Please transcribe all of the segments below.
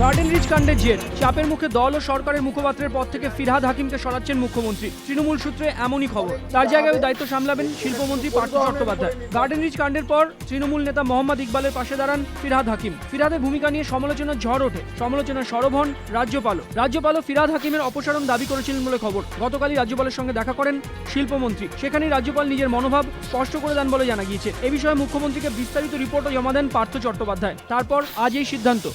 Garden rich কাণ্ডের জের। চাপের মুখে দল ও সরকারের মুখপাত্রের পদ থেকে ফিরহাদ হাকিমকে সরাচ্ছেন মুখ্যমন্ত্রী। তৃণমূল সূত্রে এমনই খবর। তার জায়গায় দায়িত্ব সামলাবেন শিল্পমন্ত্রী পার্থ চট্টোপাধ্যায়। গার্ডেন রিচ কাণ্ডের পর তৃণমূল নেতা মোহাম্মদ ইকবালের পাশে দাঁড়ান ফিরহাদ হাকিম। ফিরহাদের ভূমিকা নিয়ে সমালোচনার ঝড় ওঠে। সমালোচনার সরব হন রাজ্যপালও রাজ্যপালও ফিরহাদ হাকিমের অপসারণ দাবি করেছিলেন বলে খবর। গতকালই রাজ্যপালের সঙ্গে দেখা করেন শিল্পমন্ত্রী। সেখানেই রাজ্যপাল নিজের মনোভাব স্পষ্ট করে দেন বলে জানা গিয়েছে। এ বিষয়ে মুখ্যমন্ত্রীকে বিস্তারিত রিপোর্টও জমা দেন পার্থ চট্টোপাধ্যায়। তারপর আজ এই সিদ্ধান্ত।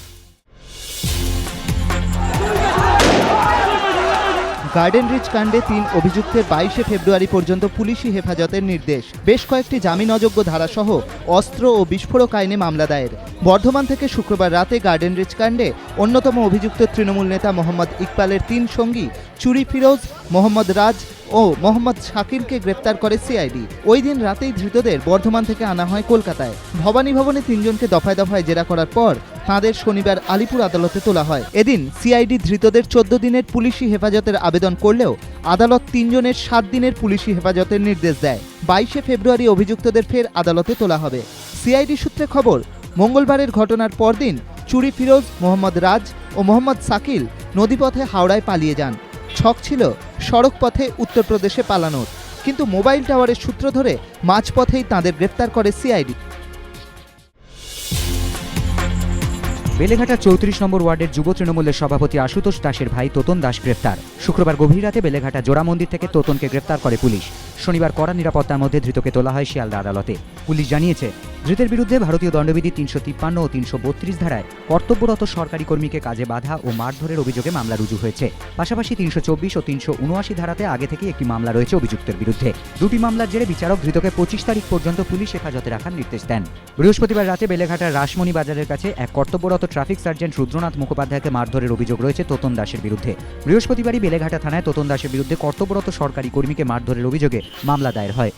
গার্ডেন রিচ কাণ্ডে তিন অভিযুক্তের বাইশে ফেব্রুয়ারি পর্যন্ত পুলিশি হেফাজতের নির্দেশ। বেশ কয়েকটি জামিন অযোগ্য ধারাসহ অস্ত্র ও বিস্ফোরক আইনে মামলা দায়ের। বর্ধমান থেকে শুক্রবার রাতে গার্ডেন রিচ কাণ্ডে অন্যতম অভিযুক্ত তৃণমূল নেতা মোহাম্মদ ইকবালের তিন সঙ্গী, চুরি ফিরোজ, মোহাম্মদ রাজ ও মোহাম্মদ শাকিরকে গ্রেপ্তার করে সিআইডি ওই দিন রাতেই ধৃতদের বর্ধমান থেকে আনা হয় কলকাতায়। ভবানী ভবনে তিনজনকে দফায় দফায় জেরা করার পর তাঁদের শনিবার আলিপুর আদালতে তোলা হয়। এদিন সিআইডি ধৃতদের চোদ্দ দিনের পুলিশি হেফাজতের আবেদন করলেও আদালত তিনজনের সাত দিনের পুলিশি হেফাজতের নির্দেশ দেয়। বাইশে ফেব্রুয়ারি অভিযুক্তদের ফের আদালতে তোলা হবে। সিআইডি সূত্রে খবর মঙ্গলবারের ঘটনার পরদিন চুরি ফিরোজ, মোহাম্মদ রাজ ও মোহাম্মদ সাকিল নদীপথে হাওড়ায় পালিয়ে যান। ছক ছিল সড়ক পথে উত্তরপ্রদেশে পালানোর। কিন্তু মোবাইল টাওয়ারের সূত্র ধরে মাঝপথেই তাঁদের গ্রেপ্তার করে সিআইডি। বেলেঘাটা চৌত্রিশ নম্বর ওয়ার্ডের যুব তৃণমূলের সভাপতি আশুতোষ দাসের ভাই তোতন দাস গ্রেফতার শুক্রবার গভীর রাতে বেলেঘাটা জোড়া মন্দির থেকে তোতনকে গ্রেফতার করে পুলিশ। শনিবার কড়া নিরাপত্তার মধ্যে ধৃতকে তোলা হয় শিয়ালদা আদালতে। পুলিশ জানিয়েছে, ধৃতের বিরুদ্ধে ভারতীয় দণ্ডবিধি তিনশো তিপ্পান্ন ও তিনশো বত্রিশ ধারায় কর্তব্যরত সরকারি কর্মীকে কাজে বাধা ও মারধরের অভিযোগে মামলা রুজু হয়েছে। পাশাপাশি তিনশো চব্বিশ ও তিনশো উনআশি ধারাতে আগে থেকে একটি মামলা রয়েছে অভিযুক্তের বিরুদ্ধে। দুটি মামলার জেরে বিচারক ধৃতকে পঁচিশ তারিখ পর্যন্ত পুলিশ হেফাজতে রাখার নির্দেশ দেন। বৃহস্পতিবার রাতে বেলেঘাটার রাসমণি বাজারের কাছে এক কর্তব্যরত ট্রাফিক সার্জেন্ট রুদ্রনাথ মুখোপাধ্যায়কে মারধরের অভিযোগ রয়েছে তোতন দাসের বিরুদ্ধে। বৃহস্পতিবারই বেলেঘাটা থানায় তোতন দাসের বিরুদ্ধে কর্তব্যরত সরকারি কর্মীকে মারধরের অভিযোগে মামলা দায়ের হয়।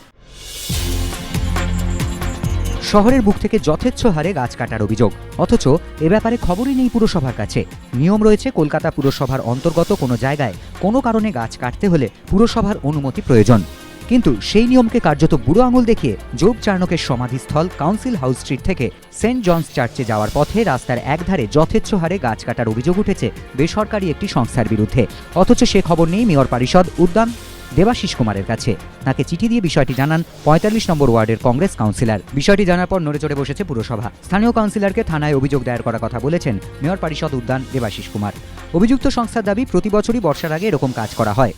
শহরের বুক থেকে যথেচ্ছ হারে গাছ কাটার অভিযোগ। অথচ এ ব্যাপারে খবরই নেই পুরসভার কাছে। নিয়ম রয়েছে কলকাতা পুরসভার অন্তর্গত কোনো জায়গায় কোনো কারণে গাছ কাটতে হলে পুরসভার অনুমতি প্রয়োজন। কিন্তু সেই নিয়মকে কার্যত বুড়ো আঙুল দেখিয়ে যোগ চার্নকের সমাধিস্থল কাউন্সিল হাউস স্ট্রিট থেকে সেন্ট জনস চার্চে যাওয়ার পথে রাস্তার একধারে যথেচ্ছ হারে গাছ কাটার অভিযোগ উঠেছে বেসরকারি একটি সংস্থার বিরুদ্ধে। অথচ সে খবর নেই মেয়র পরিষদ উদ্যান দেবাশিস কুমারের কাছে। তাকে চিঠি দিয়ে বিষয়টি জানান পঁয়তাল্লিশ নম্বর ওয়ার্ডের কংগ্রেস কাউন্সিলর। বিষয়টি জানার পর নড়ে চড়ে বসেছে পুরসভা। স্থানীয় কাউন্সিলরকে থানায় অভিযোগ দায়ের করার কথা বলেছেন মেয়র পরিষদ উদ্যান দেবাশিস কুমার। অভিযুক্ত সংস্থার দাবি, প্রতি বছরই বর্ষার আগে এরকম কাজ করা হয়।